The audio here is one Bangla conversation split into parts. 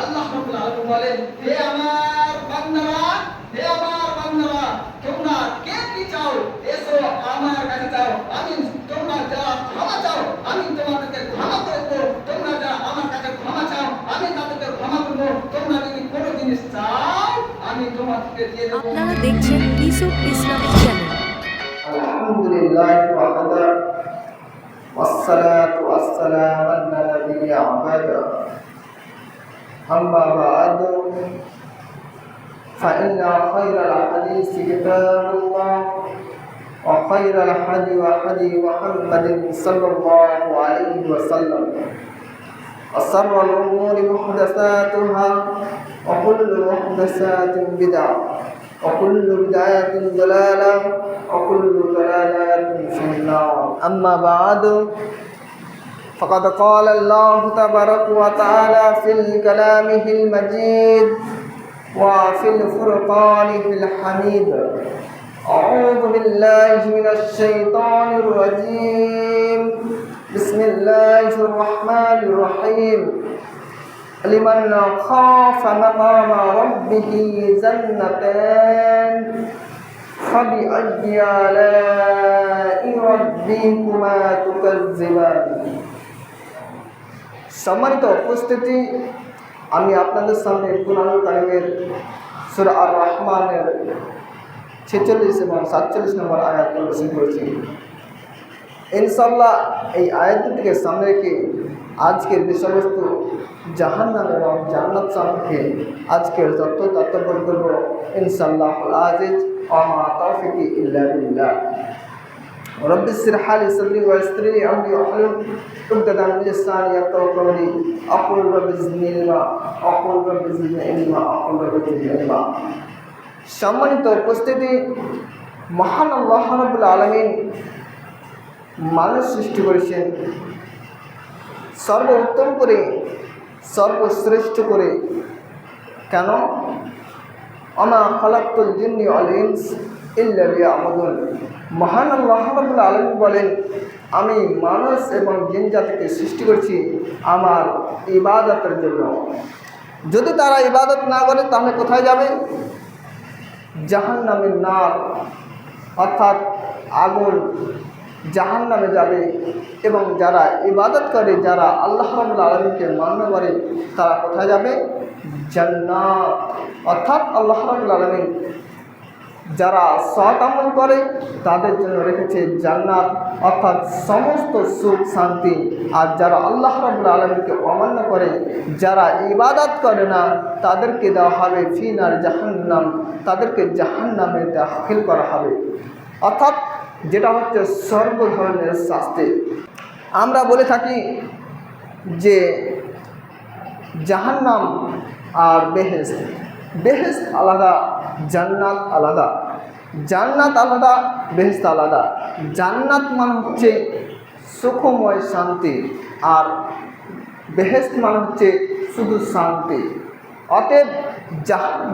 আল্লাহ রাব্বুল আলামিন বলেন হে আমার বান্দারা হে আমার বান্দারা তোমরা কে কি চাও এসো আমার কাছে চাও আমি তোমরা যারা ক্ষমা চাও আমি তোমাদেরকে ক্ষমা করে দেবো তোমরা যারা আমার কাছে ক্ষমা চাও আমি তাদেরকে ক্ষমা করবো তোমরা যদি কোনো জিনিস চাও আমি তোমাদেরকে দিয়ে দেবো আপনারা দেখছেন ইসুফ ইসলামিক চ্যানেল الحمد لله وحده والصلاة والسلام على نبي عباده أما بعد فإن خير الحديث كتاب الله وخير الحدي وحدي محمد صلى الله عليه وسلم. وشر الأمور محدثاتها وكل محدثات بدعة وكل بدعة ضلالة وكل ضلالة في النار. أما بعد فقد قال الله تبارك وتعالى في كلامه المجيد وفي الفرقان الحميد. أعوذ بالله من الشيطان الرجيم. بسم الله الرحمن الرحيم. لمن خاف مقام ربه جنتان فبأي آلاء ربكما تكذبان؟ সম্মানিত উপস্থিতি, আমি আপনাদের সামনে কুরআন কারিমের সূরা আর রহমানের ছেচল্লিশ এবং সাতচল্লিশ নম্বর আয়াত প্রদর্শন করেছি। ইনশাল্লাহ এই আয়াত দুটিকে সামনে রেখে আজকের বিষয়বস্তু জাহান্নাম এবং জান্নাত সম্পর্কে আজকের তত্ত্ব তত্ত্বপর করব ইনশাল্লাহ আজিজ। আমা তৌফিকি ইল্লা বিল্লাহ। رب اشرح لي صدري ويسر لي امري واحلل عقدة من لساني يفقهوا قولي اقول رب زدني علما اقول رب زدني علما اقول رب زدني علما সম্মানিত উপস্থিতি মহান আল্লাহ রাব্বুল আলামিন মানুষ সৃষ্টি করেছেন সর্বোত্তম করে সর্বশ্রেষ্ঠ করে কেন আমা খালাক্তুল জিন্নি আল ইনস মহান আল্লাহ রাব্বুল আলামিন বলেন, আমি মানুষ এবং জিন জাতিকে সৃষ্টি করছি আমার ইবাদতের জন্য। যদি তারা ইবাদত না করে, তাহলে কোথায় যাবে? জাহান্নামের নার, অর্থাৎ আগুন জাহান নামে যাবে এবং যারা ইবাদত করে, যারা আল্লাহ আলমীকে মান্য করে, তারা কোথায় যাবে? জান্নাত। অর্থাৎ আল্লাহ রাবুল আলমী যারা সৎ আমল করে, তাদের জন্য রেখেছে জান্নাত। অর্থাৎ সমস্ত সুখ, শান্তি। আর যারা আল্লাহ রাবুল আলমীকে অমান্য করে, যারা ইবাদত করে না, তাদেরকে দেওয়া হবে ফিন আর জাহান্নাম। তাদেরকে জাহান্নামে দাখিল করা হবে। অর্থাৎ যেটা হচ্ছে সর্ব ধরনের শাস্তি। আমরা বলে থাকি যে জাহান্নাম আর বেহেস বেহেস আলাদা, জান্নাত আলাদা। জান্নাত আলাদা বেহেস্ত আলাদা। জান্নাত মানে হচ্ছে সুখময় শান্তি আর বেহেস্ত মানে হচ্ছে শুধু শান্তি। অতএব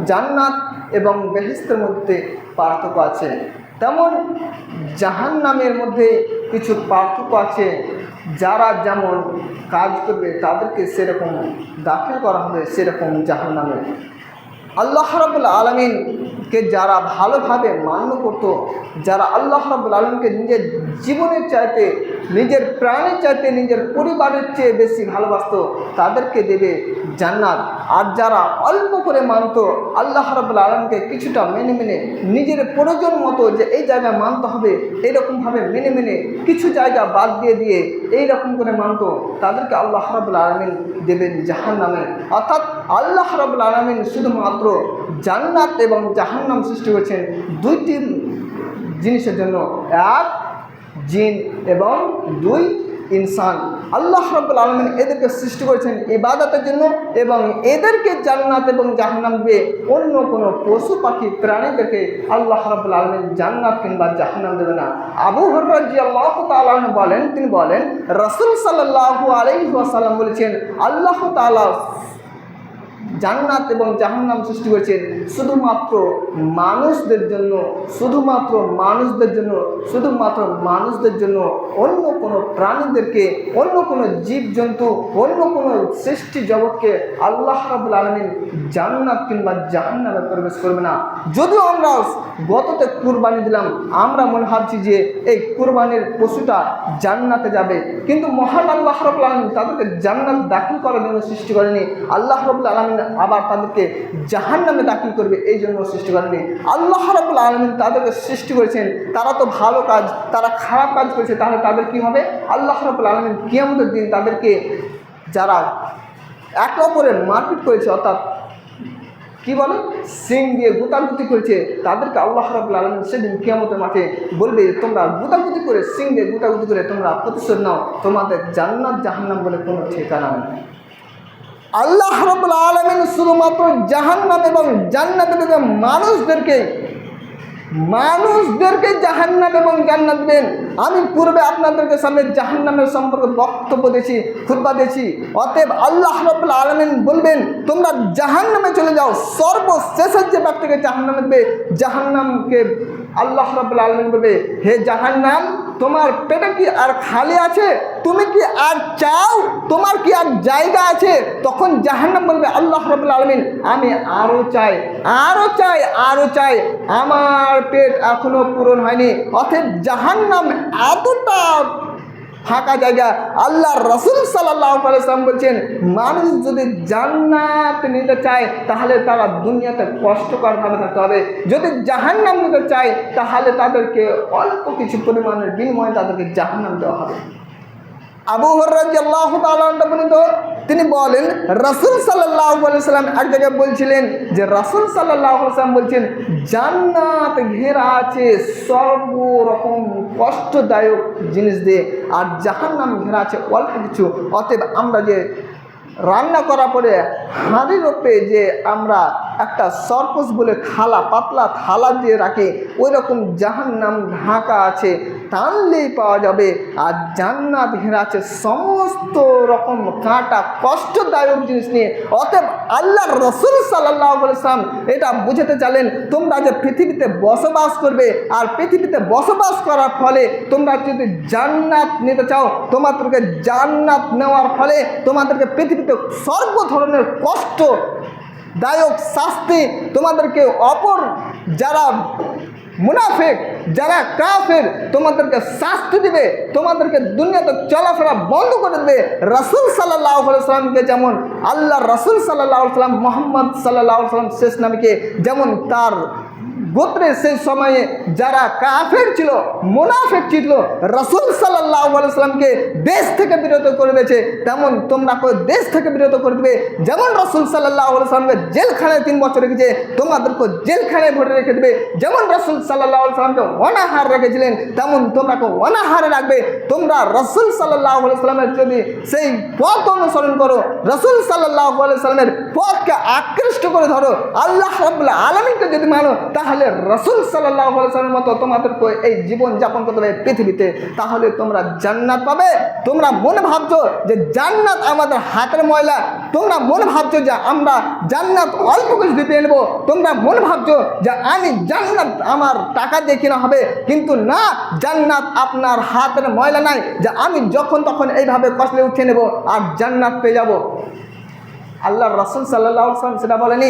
জান্নাত এবং বেহেস্তের মধ্যে পার্থক্য আছে। তেমন জাহান নামের মধ্যে কিছু পার্থক্য আছে, যারা যেমন কাজ করবে তাদেরকে সেরকম দাখিল করা হবে সেরকম জাহান নামে আল্লাহ রাবুল আলমিনকে যারা ভালোভাবে মান্য করত, যারা আল্লাহ রাবুল আলমকে নিজের জীবনের চাইতে, নিজের প্রাণের চাইতে, নিজের পরিবারের চেয়ে বেশি ভালোবাসত, তাদেরকে দেবে জান্নাত। আর যারা অল্প করে মানত, আল্লাহ রাবুল আলমকে কিছুটা মেনে মেনে নিজের প্রয়োজন মতো যে এই জায়গায় মানতে হবে এইরকমভাবে মেনে মেনে কিছু জায়গা বাদ দিয়ে দিয়ে এই রকম করে মানত, তাদেরকে আল্লাহ রাবুল আলমিন দেবেন জাহান নামে অর্থাৎ আল্লাহ রাবুল আলমিন শুধুমাত্র জান্নাত এবং জাহান্নাম সৃষ্টি করেছেন দুইটি জিনিসের জন্য। এক, জিন এবং দুই ইনসান। আল্লাহ রব্বুল আলমিন এদেরকে সৃষ্টি করেছেন ইবাদতের জন্য এবং এদেরকে জান্নাত এবং জাহান্নাম দিয়ে অন্য কোনো পশু পাখি প্রাণীদেরকে আল্লাহ রব্বুল আলমিন জান্নাত কিংবা জাহান্নাম দেবে না। আবু হররাজি আল্লাহ তালন বলেন, তিনি বলেন, রসুল সাল্লাহ আলহিহাসাল্লাম বলেছেন, আল্লাহ তালা জান্নাত এবং জাহান্নাম সৃষ্টি করেছেন শুধুমাত্র মানুষদের জন্য, শুধুমাত্র মানুষদের জন্য, শুধুমাত্র মানুষদের জন্য। অন্য কোনো প্রাণীদেরকে, অন্য কোনো জীবজন্তু, অন্য কোনো সৃষ্টি জগৎকে আল্লাহ রাবুল আলমিন জান্নাত কিংবা জাহান্নামে প্রবেশ করবে না। যদিও আমরা গততে কুরবানি দিলাম, আমরা মনে ভাবছি যে এই কুরবানির পশুটা জান্নাতে যাবে। কিন্তু মহান আল্লাহ রবুল আলমিন তাদেরকে জান্নাত দাখিল করার জন্য সৃষ্টি করেনি। আল্লাহ রবুল আলমিন আবার তাদেরকে জাহান্নামে দাখিল করবে, এই জন্য সৃষ্টি করেনি। আল্লাহ রবুল আলমিন তাদেরকে সৃষ্টি করেছেন, তারা তো ভালো কাজ, তারা খারাপ কাজ করেছে, তাহলে তাদের কি হবে? আল্লাহ রবুল আলমিন কিয়ামতের দিন তাদেরকে যারা একে অপরের মারপিট করেছে, অর্থাৎ কি বলে? সিং দিয়ে গুতাগুতি করেছে, তাদেরকে আল্লাহ রাবুল আলমিন সেদিন কিয়ামতের মাঠে বলবে, তোমরা গুতাগুতি করে, সিং দিয়ে গুতাগুতি করে তোমরা প্রতিশোধ নাও, তোমাদের জান্নাত জাহান্নাম বলে কোনো ঠিকানা নেই। আল্লাহ রবুল আলমিন শুধুমাত্র জাহান্নাম এবং জান্নাত মানুষদেরকে মানুষদেরকে জাহান্নাম এবং জান্নাত দেবেন। আমি পূর্বে আপনাদেরকে সামনে জাহান্নামের সম্পর্কে বক্তব্য দিয়েছি, খুতবা দিয়েছি। অতএব আল্লাহ রবুল আলমিন বলবেন, তোমরা জাহান্নামে চলে যাও। সর্বশেষের যে ব্যক্তিকে জাহান্নামে দেবে, জাহান্নামকে আল্লাহ রাবুল আলমিন বলবে, হে জাহান্নাম, তোমার পেটে কি আর খালি আছে? তুমি কি আর চাও? তোমার কি আর জায়গা আছে? তখন জাহান্নাম বলবে, আল্লাহ রবুল আলমিন, আমি আরও চাই আরও চাই আরও চাই। আমার পেট এখনও পূরণ হয়নি, অতএব জাহান্নাম এতটা ফাঁকা জায়গা। আল্লাহ রসুল আলাইসলাম বলছেন, মানুষ যদি জান্নাত নিতে চায়, তাহলে তারা দুনিয়াতে কষ্টকরভাবে থাকতে হবে। যদি জাহান্নাম নিতে চায়, তাহলে তাদেরকে অল্প কিছু পরিমাণের বিনিময়ে তাদেরকে জাহান্নাম দেওয়া হবে। আবু হর্রাজ্লাহ বর্ণিত, তিনি বলেন, রসুল সাল্লাহ সাল্লাম এক জায়গায় বলছিলেন যে, রসুল সাল্লাহ সাল্লাম বলছেন, জান্নাত ঘেরা আছে সর্বরকম কষ্টদায়ক জিনিস দিয়ে, আর জাহান্নাম ঘেরা আছে অল্প কিছু। অতএব আমরা যে রান্না করার পরে হাঁড়ির ওপরে যে আমরা একটা সরপস বলে থালা, পাতলা থালা দিয়ে রাখি ওই রকম জাহান নাম ঢাকা আছে টানলেই পাওয়া যাবে। আর জান্নাত ঘেরা আছে সমস্ত রকম কাঁটা কষ্টদায়ক জিনিস নিয়ে। অতএব আল্লাহ রসুল সাল্লাহ সাল্লাম এটা বুঝাতে চালেন তোমরা যে পৃথিবীতে বসবাস করবে আর পৃথিবীতে বসবাস করার ফলে তোমরা যদি জান্নাত নিতে চাও, তোমাদেরকে জান্নাত নেওয়ার ফলে তোমাদেরকে পৃথিবীতে সর্ব ধরনের কষ্ট দায়ক শাস্তি তোমাদেরকে অপর যারা মুনাফেক, যারা কাফের, তোমাদেরকে শাস্তি দিবে, তোমাদেরকে দুনিয়াতে চলাফেরা বন্ধ করে দেবে। রসুল সাল্লাহ সাল্লামকে যেমন আল্লাহ রসুল সাল্লাহ সাল্লাম মোহাম্মদ সাল্লাহ সাল্লাম শেষ নামীকে যেমন তার গোত্রে সেই সময়ে যারা কাফের ছিল, মুনাফেক ছিল, রসুল সাল্লাহ সাল্লামকে দেশ থেকে বিরত করে দিয়েছে, তেমন তোমরা দেশ থেকে বিরত করে দেবে। যেমন রসুল সাল্লাহ সাল্লামকে জেলখানায় তিন বছর রেখেছে তোমাদেরকে জেলখানায় ভরে রেখে দেবে। যেমন রসুল সাল্লাহ সাল্লামকে অনাহার রেখেছিলেন, তেমন তোমরাকে অনাহারে রাখবে। তোমরা রসুল সাল্লাহ সাল্লামের যদি সেই পথ অনুসরণ করো, রসুল সাল্লাহ সাল্লামের পথকে আকৃষ্ট করে ধরো, আল্লাহ রাবুল্লাহ আলমিনকে যদি মানো, তাহলে রসুল সাল্লাহ সাল্লামের মতো তোমাদেরকে এই জীবন যাপন করতে হবে পৃথিবীতে। তাহলে তোমরা জান্নাত পাবে, তোমরা মনে ভাবছ যে জান্নাত আমাদের হাতের ময়লা, তোমরা মনে ভাবছ যে আমরা জান্নাত অল্প কিছু দিতে নেব, তোমরা মনে ভাবছ যে আমি জান্নাত আমার টাকা দিয়ে কিনা হবে, কিন্তু না, জান্নাত আপনার হাতের ময়লা নাই, যে আমি যখন তখন এইভাবে কষ্টে উঠে নেব আর জান্নাত পেয়ে যাব। আল্লাহ রসুল সাল্লাম সেটা বলেনি,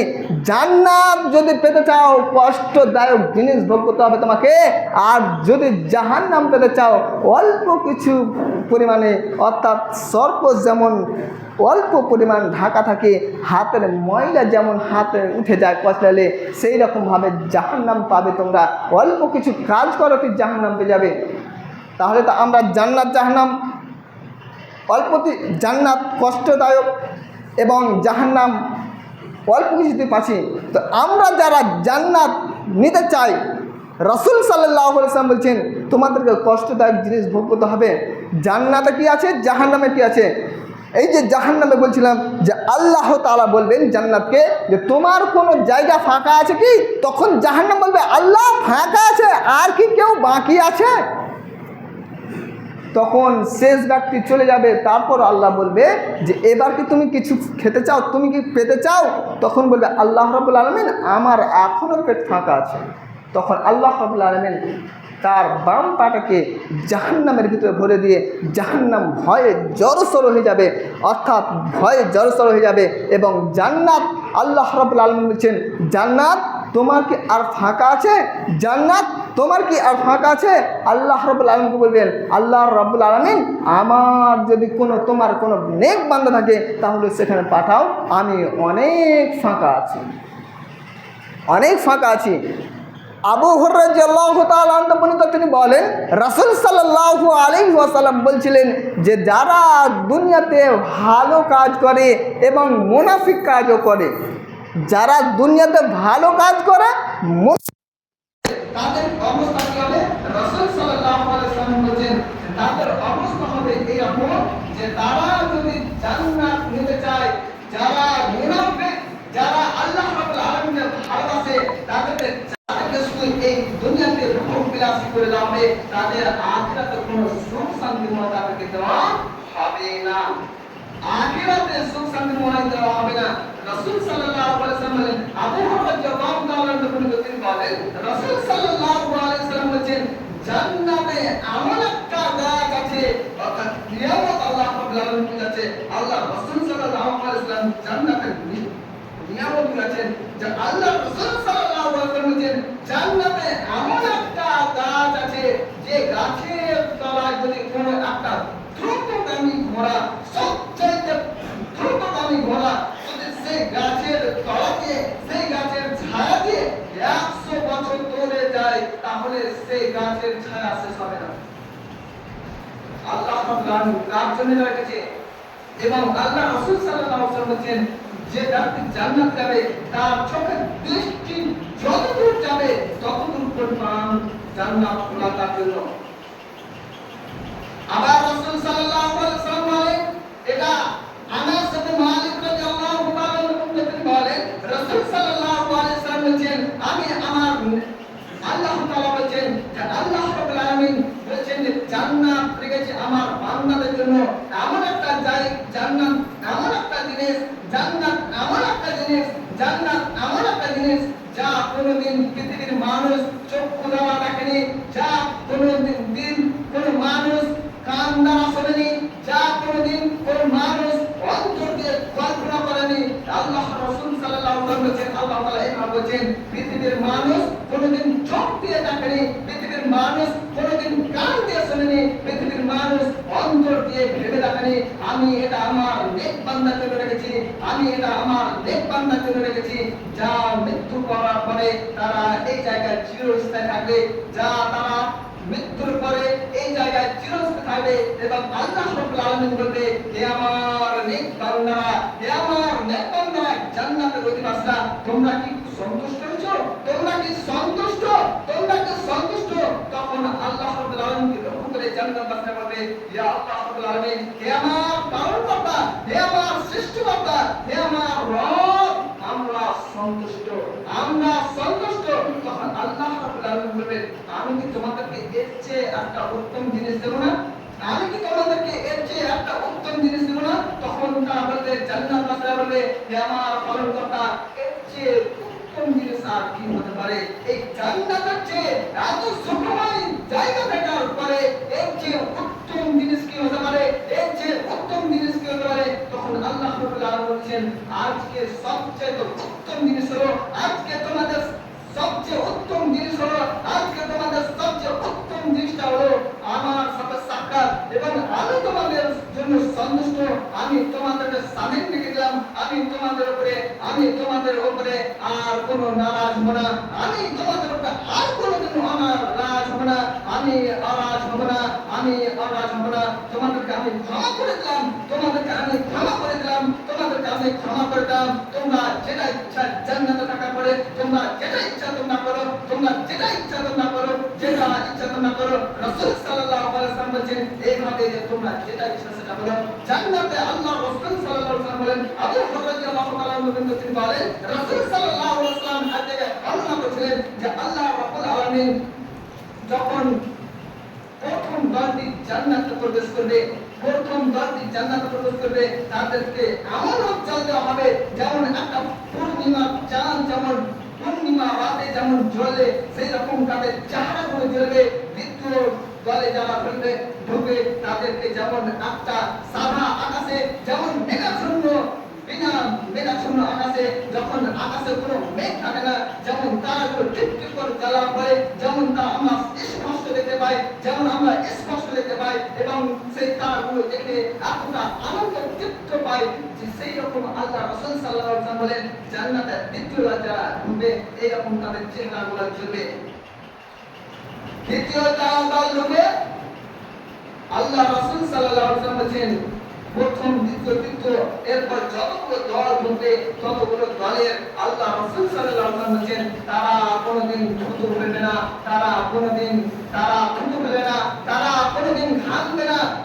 জান্নাত যদি পেতে চাও, কষ্টদায়ক জিনিস ভোগ করতে হবে তোমাকে, আর যদি জাহান নাম পেতে চাও, অল্প কিছু পরিমাণে, অর্থাৎ সর্প যেমন, অল্প পরিমাণ ঢাকা থাকে, হাতের ময়লা যেমন হাতে উঠে যায় কচলালে সেই রকমভাবে জাহান নাম পাবে তোমরা। অল্প কিছু কাজ করো কি জাহান নাম পেয়ে যাবে। তাহলে তো আমরা জান্নাত জাহান্নাম, অল্পতি জান্নাত কষ্টদায়ক এবং জাহান্নাম অল্প কিছুতে পাচ্ছি তো আমরা যারা জান্নাত নিতে চাই, রসুল সাল্লাহ সাল্লাম বলছেন, তোমাদেরকে কষ্টদায়ক জিনিস ভোগ করতে হবে। জান্নাতে কি আছে? জাহান্নামে কি আছে? এই যে জাহান্নামে বলছিলাম যে আল্লাহ তালা বলবেন জান্নাতকে যে তোমার কোনো জায়গা ফাঁকা আছে কি? তখন জাহান্নাম বলবে, আল্লাহ ফাঁকা আছে, আর কি কেউ বাকি আছে? তখন শেষ ব্যক্তি চলে যাবে। তারপর আল্লাহ বলবে যে, এবার কি তুমি কিছু খেতে চাও? তুমি কি পেতে চাও? তখন বলবে, আল্লাহ রবুল আলমিন আমার এখনও পেট ফাঁকা আছে। তখন আল্লাহ রবুল আলমিন তার বাম পাটাকে জাহান্নামের ভিতরে ভরে দিয়ে জাহান্নাম ভয়ে জড়সড় হয়ে যাবে, অর্থাৎ ভয়ে জড়সড় হয়ে যাবে এবং জান্নাত, আল্লাহ রবুল আলম বলছেন, জান্নাত তোমার কি আর ফাঁকা আছে? জান্নাত তোমার কি আর ফাঁকা আছে? আল্লাহ রবুল আলমকে বলবেন? আল্লাহ রবুল আলমিন আমার যদি কোনো তোমার কোনো নেক বান্ধা থাকে, তাহলে সেখানে পাঠাও। আমি অনেক ফাঁকা আছি। অনেক ফাঁকা আছি। আবু হর্রাজিয়াল্লাহতালিত তিনি বলেন, রাসুল সাল্লাহ আলী ওয়াসাল্লাম বলছিলেন যে যারা দুনিয়াতে ভালো কাজ করে এবং মুনাফিক কাজও করে, যারা দুনিয়াতে ভালো কাজ করে তাদের অবস্থা কি হবে? রসুল সাল্লাল্লাহু আলাইহি সাল্লাম তাদের অবস্থা হবে এরকম যে তারা যদি জান্নাত নিতে চায়, যারা মুনাফিক, যারা আল্লাহ রাব্বুল আলামিনের ভালোবাসে, তাদেরকে তাদেরকে শুধু এই দুনিয়াতে ভোগ বিলাসী করে হবে। তাদের আখিরাতে কোনো সুখ শান্তি মনে দেওয়া হবে না। আখিরাতে সুখ শান্তি মনে দেওয়া হবে না। রাসূল সাল্লাল্লাহু আলাইহি ওয়াসাল্লাম আবু হুরায়রা রাদিয়াল্লাহু তাআলা থেকে তিনি বলেন রাসূল সাল্লাল্লাহু আলাইহি ওয়াসাল্লাম বলেন জান্নাতে এমন একটা গাছ আছে, অর্থাৎ কিয়ামত আল্লাহ রাব্বুল আলামিনের কাছে আল্লাহ রাসূল সাল্লাল্লাহু আলাইহি ওয়াসাল্লাম জান্নাতের নিয়ামত আছেন যে আল্লাহ রাসূল সাল্লাল্লাহু আলাইহি ওয়াসাল্লাম বলেন জান্নাতে এমন একটা গাছ আছে যে গাছের তলায় যদি কোনো একটা দ্রুতগামী ঘোড়া সবচাইতে দ্রুতগামী ঘোড়া যদি সেই গাছের তলাতে সেই গাছের ছায়া দিয়ে একশো বছর দৌড়ে যায় তাহলে সেই গাছের ছায়া শেষ হবে না আল্লাহ রাব্বুল কার রেখেছে এবং আল্লাহ রাসূল ওয়াসাল্লাম বলেছেন, যে ব্যক্তি জান্নাত যাবে, তার চোখের দৃষ্টি যতদূর যাবে, ততদূর পরিমাণ জান্নাত খোলা তার জন্য আবার রাসূল ওয়াসাল্লাম বলেন, এটা আনাস ইবনে মালিক আল্লাহ বলেন আল্লাহ বলেছেন জান্নাত রেখেছে আমার বান্দাদের জন্য এমন একটা জান্নাত এমন একটা জিনিস জান্নাত এমন একটা জিনিস জান্নাত এমন একটা জিনিস যা কোনোদিন পৃথিবীর মানুষ চক্ষু দেওয়া দেখেনি যা কোনোদিন দিন কোনো মানুষ কান দ্বারা শোনেনি যা কোনোদিন কোনো মানুষ অন্তর দিয়ে কল্পনা করেনি আল্লাহ রসুল সাল্লাল্লাহু আলাইহি ওয়াসাল্লাম বলেছেন আল্লাহ তাআলা এইভাবে বলেছেন পৃথিবীর মানুষ কোনোদিন চোখ দেখেনি পৃথিবীর মানুষ কোনোদিন কান দিয়ে পৃথিবীর মানুষ অন্তর দিয়ে ভেবে দেখেনি, আমি এটা আমার নেক রেখেছি, আমি এটা আমার নেক রেখেছি। যা মৃত্যু পরে তারা এই জায়গায় চিরস্থায়ী থাকবে, যা তারা মৃত্যুর পরে এই জায়গায় থাকবে এবং আল্লাহ আলামিন বলবে, হে আমার নেক বান্দারা, হে আমার নেক জান্নাতের অধিবাসীরা, তোমরা কি সন্তুষ্ট তোমরা কি সন্তুষ্ট? তোমরা কি সন্তুষ্ট? তখন আল্লাহ রাব্বুল আলামিনকে লক্ষ্য করে জান্নাতবাসীরা বলবে, ইয়া আল্লাহ রাব্বুল আলামিন, হে আমার পালনকর্তা, হে আমার সৃষ্টিকর্তা, হে আমার রব, আমরা সন্তুষ্ট। আমরা সন্তুষ্ট। তখন আল্লাহ রাব্বুল আলামিন বলবেন আমি কি তোমাদেরকে এর চেয়ে একটা উত্তম জিনিস দেবো না? আমি কি তোমাদেরকে এর চেয়ে একটা উত্তম জিনিস দেবো না? তখন তারা বলবে, জান্নাত বাসীরা বলবে, হে আমার পালনকর্তা, এর চেয়ে উত্তম জিনিস আর কি হতে পারে? এই জান্নাতের চেয়ে এত সুখময় জায়গা থাকার পরে, এর চেয়ে উত্তম জিনিস কি হতে পারে? এর চেয়ে উত্তম জিনিস কি হতে পারে? তখন আল্লাহ রাব্বুল আলামিন বলছেন, আজকে সবচেয়ে উত্তম জিনিস হলো, আজকে তোমাদের সবচেয়ে উত্তম জিনিস হলো, আজকে তোমাদের সবচেয়ে উত্তম জিনিসটা হলো আমার সাথে সাক্ষাৎ এবং আমি তোমাদের জন্য সন্তুষ্ট। আমি তোমাদেরকে স্বাধীন রেখে দিলাম। আমি তোমাদের উপরে, আমি তোমাদের উপরে হব আমি তোমাদের উপরে আর কোনোদিন অনারাজ হব না। আমি অরাজ হব না, আমি অরাজ হব না। তোমাদেরকে আমি ক্ষমা করে দিলাম, তোমাদেরকে আমি ক্ষমা করে দিলাম, তোমাদেরকে আমি ক্ষমা করে দিলাম। তোমরা যেটা ইচ্ছা জান্নাতে থাকার পরে, তোমরা যেটা ইচ্ছা তোমরা করো, তোমরা যেটা ইচ্ছা তোমরা করো, যেটা ইচ্ছা তোমরা করো। রাসূল সাল্লাল্লাহু আলাইহি ওয়াসাল্লাম বলেন এইভাবে তোমরা যেটা ইচ্ছা সেটা করো। জান্নাতে আল্লাহ রাসূল সাল্লাল্লাহু আলাইহি ওয়াসাল্লাম বলেন আবু হুরায়রা রাদিয়াল্লাহু বলেন রাসূল সাল্লাল্লাহু আলাইহি ওয়াসাল্লাম করেছিলেন যে আল্লাহ রাব্বুল আলামিন যখন প্রথম দলটি জান্নাতে প্রবেশ করবে, প্রথম দলটি জান্নাতে প্রবেশ করবে, তাদেরকে এমন উজ্জ্বল দেওয়া হবে যেমন একটা পূর্ণিমা চাঁদ, যেমন পূর্ণিমা রাতে যেমন জ্বলে সেই রকম তাদের চেহারাগুলো জ্বলবে দ্বিতীয় দলে যারা ঢুকবে ঢুকবে তাদেরকে যেমন একটা সাদা আকাশে, যেমন মেঘাচ্ছন্ন বিনা মেঘাচ্ছন্ন আকাশে, যখন আকাশে কোনো মেঘ থাকে না, যেমন তারাগুলো টিপ টিপ করে জ্বালা পড়ে যেমন তা আমরা স্পষ্ট দেখতে পাই, যেমন আমরা স্পষ্ট দেখতে পাই, এবং সেই তারাগুলো দেখে এতটা আনন্দ তৃপ্ত পাই যে সেই রকম আল্লাহ রসুল সাল্লাহ বলেন, জান্নাতের দ্বিতীয় যারা ঢুকবে, এইরকম তাদের চেহারাগুলো চলবে তারা কোনোদিন থুতু ফেলবে না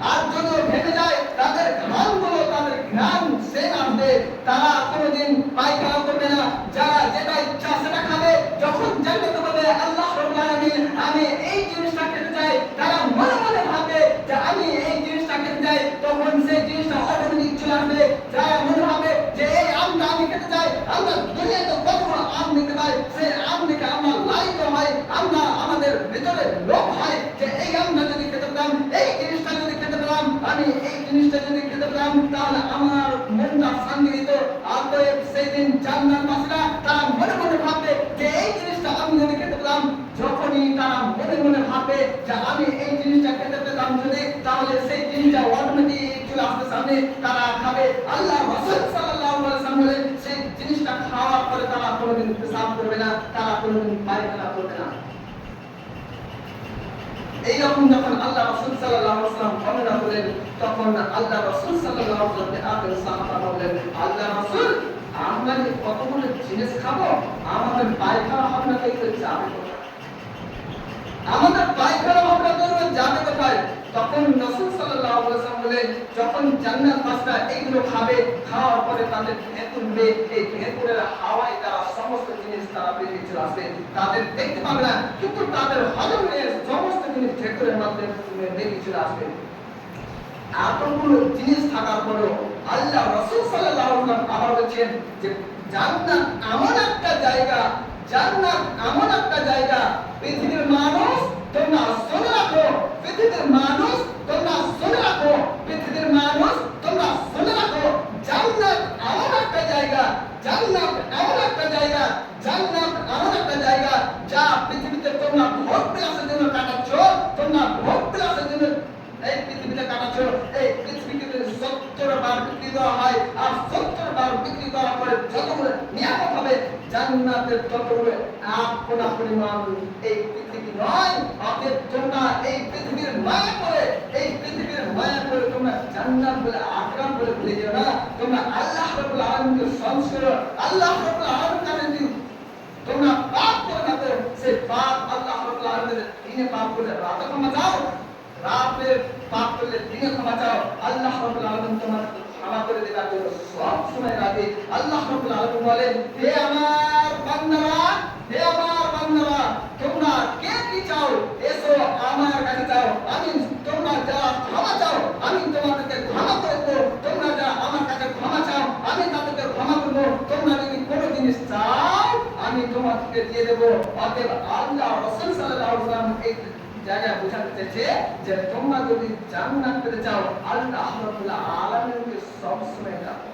আর যদিও ভেঙে যায়, তাদের ঘামগুলো, তাদের ঘ্রাণ সে আসবে। তারা কোনোদিন পায়খানা করবে না। যারা যেটা ইচ্ছা সেটা খাবে। যখন জান্নাতে বলবে আল্লাহ রাব্বুল আলামিন আমি এই জিনিসটা খেতে চাই তারা মনে মনে ভাবে যে আমি এই জিনিসটা খেতে চাই তখন সেই জিনিসটা অটোমেটিক চলে আসবে যারা মনে ভাবে যে এই আমটা আমি খেতে চাই এই জিনিসটা আমি তারা যখনই মনে মনে আমি এই জিনিসটা খেতে পেতাম যদি, তাহলে সেই জিনিসটা চলে আসবে সামনে। তারা খাবে আল্লাহ রসুল সাল্লাল্লাহু আলাইহি ওয়াসাল্লাম বলেন সেই জিনিসটা খাওয়ার তারা কোনোদিন পেশাব করবে না, তারা কোনোদিন পায়খানা করবে না এইরকম যখন আল্লাহ রসুল সাল্লাহ আসলাম বর্ণনা করলেন, তখন আল্লাহ রসুল সাল্লাহ আসলামকে আপেল বললেন, আল্লাহ রসুল, আমরা কতগুলো জিনিস খাব, আমাদের পায়খানা হবে না তো? আমাদের পায়খানা হবে না যাবে কোথায়? তখন আলাইহি ওয়াসাল্লাম বলেন যখন জান্নাত বাসীরা এইগুলো খাবে, খাওয়ার পরে তাদের ভেতর এই ভেতরের হাওয়ায় তারা সমস্ত জিনিস তারা বেরিয়ে চলে আসবে। তাদের দেখতে পাবে না, কিন্তু তাদের হজমের সমস্ত জিনিস ভেতরের মাধ্যমে বেরিয়ে চলে আসবে। এতগুলো জিনিস থাকার পরেও আল্লাহ রসুল ওয়াসাল্লাম আবার বলছেন যে, জান্নাত এমন একটা জায়গা, জান্নাত এমন একটা জায়গা পৃথিবীর মানুষ তোমরা শুনে রাখো। পৃথিবীর মানুষ তোমরা শুনে রাখো। পৃথিবীর মানুষ তোমরা শুনে রাখো। জান্নাত এমন একটা জায়গা, জান্নাত এমন একটা জায়গা, জান্নাত এমন একটা জায়গা যা পৃথিবীতে তোমরা ভোগ বিলাসের জন্য কাটাচ্ছ, তোমরা ভোগ বিলাসের জন্য এই পৃথিবীতে কাটাচ্ছ। এই পৃথিবীকে যদি সত্তর বার বিক্রি দেওয়া হয় আর সত্তর বার বিক্রি করার পরে যতগুলো নিয়ামত হবে, জান্নাতের ততগুলো কোনা পরিমাণ এই পৃথিবী নয় অতএব তোমরা এই পৃথিবীর মায়া করে, এই পৃথিবীর মায়া করে তোমরা জান্নাত বলে আকরাম বলে ভুলে যেও না। তোমরা আল্লাহ রাব্বুল আলামিনকে সংস্কার আল্লাহ রাব্বুল আলামিন যদি তোমরা পাপ করে থাকো সেই পাপ আল্লাহ রাব্বুল আলামিনের দিনে পাপ করে রাতে ক্ষমা চাও। রাতে পাপ করলে দিনে ক্ষমা চাও। আল্লাহ রাব্বুল আলামিন তোমার ক্ষমা করে জন্য সব সময় রাখে আল্লাহ রাব্বুল আলামিন বলেন, হে আমার বান্দারা, হে আমার বান্দারা, তোমরা কে কি চাও? এসো আমার কাছে চাও আমি তোমরা যারা ক্ষমা চাও, আমি তোমাদেরকে ক্ষমা করব তোমরা যারা আমার কাছে ক্ষমা চাও, আমি তাদেরকে ক্ষমা করব। তোমরা যদি কোনো জিনিস চাও, আমি তোমাদেরকে দিয়ে দেব। অতএব আল্লাহ রাসূল সাল্লাল্লাহু আলাইহি ওয়াসাল্লাম জায়গায় বোঝাতে চেয়েছে যে তোমরা যদি জান্নাত পেতে চাও, আল্লাহ রাব্বুল আলামিনকে সব সময় ডাকো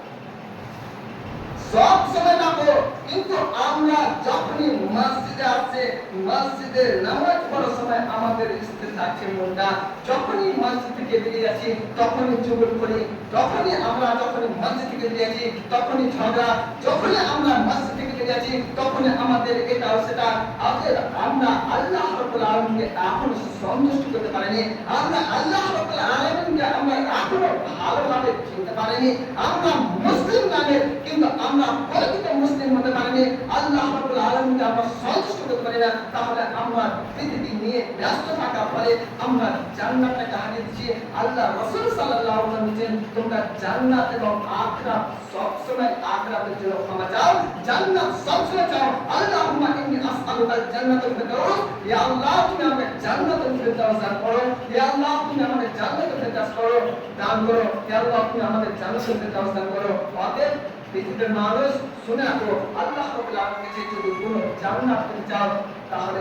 সব সময় ডাকো কিন্তু আমরা যখনই মসজিদে আসছে মসজিদে নামাজ পড়ার সময় আমাদের স্থির থাকছে মনটা। যখনই মসজিদ থেকে বেরিয়ে যাচ্ছি তখনই চুগল করি। যখনই আমরা যখনই মসজিদ থেকে বেরিয়ে যাচ্ছি তখনই ঝগড়া। যখনই আমরা মসজিদ থেকে বেরিয়ে যাচ্ছি তখনই আমাদের এটা সেটা। আমরা আল্লাহ রাব্বুল আলামিনকে এখনও সন্তুষ্ট করতে পারিনি। আমরা আল্লাহ রাব্বুল আলামিনকে আমরা এখনও ভালোভাবে চিনতে পারিনি। আমরা মুসলিম নামে, কিন্তু আমরা প্রকৃত মুসলিম হতে পারিনি। আল্লাহ রাব্বুল আলামিনকে আমরা সন্তুষ্ট করতে পারি না। তাহলে আমরা পৃথিবী নিয়ে ব্যস্ত থাকার ফলে আমরা জান্নাতটাকে হারিয়ে দিচ্ছি। আল্লাহ রাসূল সাল্লাল্লাহু আলাইহি বলেছেন, তোমরা জান্নাত এবং আখিরাত সব সময় আখিরাতের জন্য ক্ষমা চাও। জান্নাত সব সময় চাও। আল্লাহুম্মা ইন্নী আসআলুকাল জান্নাতুল ফিরদাউস। ইয়া আল্লাহ, তুমি আমাকে জান্নাতুল ফিরদাউস করো। ইয়া আল্লাহ জান্নাতুল ফিরদাউস করো। দান করো। ইয়া আল্লাহ আমাদের জান্নাতুল ফিরদাউস দান করো। অতএব পৃথিবীর মানুষ, শুনে আল্লাহ যদি কোনো জান্নাত তুমি চাও, তাহলে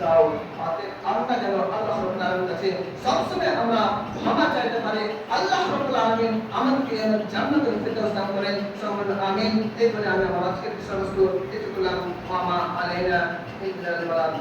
চাও। আমরা যেন আল্লাহ কাছে সবসময় আমরা ক্ষমা চাইতে পারি। আল্লাহ আমাদেরকে যেন দান করেন। আমিন। এই আমি আজকের বিষয়বস্তু এটুকুলাম মামা আলাইনা বালাগ